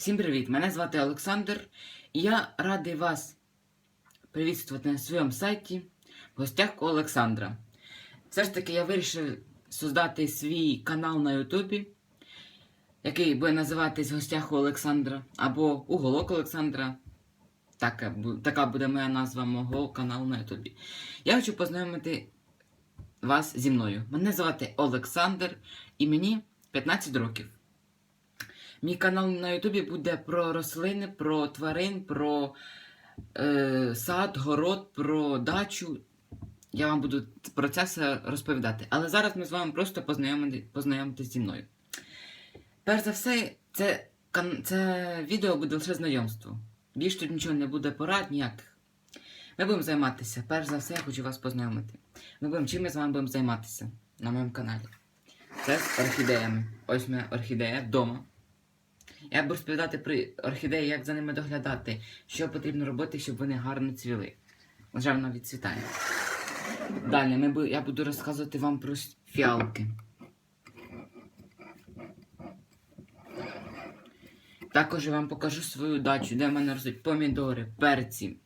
Всім привіт! Мене звати Олександр, і я радий вас привітствувати на своєму сайті в гостях у Олександра. Все ж таки я вирішив создати свій канал на Ютубі, який буде називатись гостях у Олександра або Уголок Олександра. Така, бу- така буде моя назва мого каналу на Ютубі. Я хочу познайомити вас зі мною. Мене звати Олександр і мені 15 років. Мій канал на Ютубі буде про рослини, про тварин, про е, сад, город, про дачу. Я вам буду про це все розповідати. Але зараз ми з вами просто познайомити, познайомитись зі мною. Перш за все, це, це відео буде лише знайомство. Більш тут нічого не буде порад ніяких. Ми будемо займатися. Перш за все, я хочу вас познайомити. Ми будемо чим ми з вами будемо займатися на моєму каналі. Це з орхідеями. Ось моя орхідея вдома. Я буду розповідати про орхідеї, як за ними доглядати, що потрібно робити, щоб вони гарно цвіли. Вже вона відцвітає. Далі ми, я буду розказувати вам про фіалки. Також я вам покажу свою дачу, де в мене ростуть помідори, перці,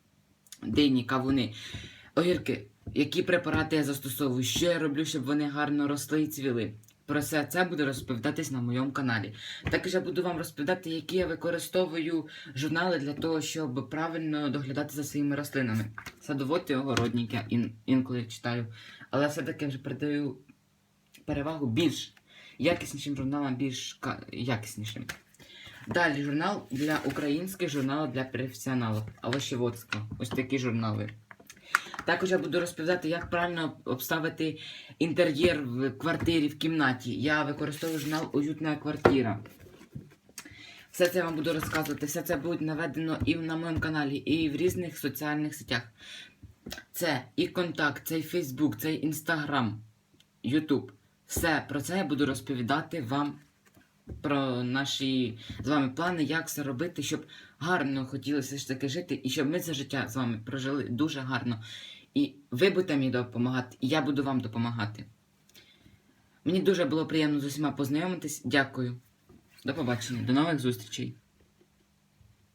дині, кавуни, огірки. Які препарати я застосовую, що я роблю, щоб вони гарно росли і цвіли. Про все це буде розповідатись на моєму каналі. Також я буду вам розповідати, які я використовую журнали для того, щоб правильно доглядати за своїми рослинами. Садовод і огородник я ін- інколи читаю, але все-таки вже придаю перевагу більш якіснішим журналам, більш якіснішим. Далі журнал для українських журнал для професіоналів. Овощеводство. Ось такі журнали. Також я буду розповідати, як правильно обставити інтер'єр в квартирі, в кімнаті. Я використовую журнал Уютна квартира. Все це я вам буду розказувати. Все це буде наведено і на моєму каналі, і в різних соціальних сетях. Це і контакт, це і Фейсбук, це і Інстаграм, Ютуб. Все про це я буду розповідати вам про наші з вами плани, як це робити, щоб гарно хотілося ж таки жити, і щоб ми це життя з вами прожили дуже гарно. І ви будете мені допомагати, і я буду вам допомагати. Мені дуже було приємно з усіма познайомитись. Дякую. До побачення, до нових зустрічей.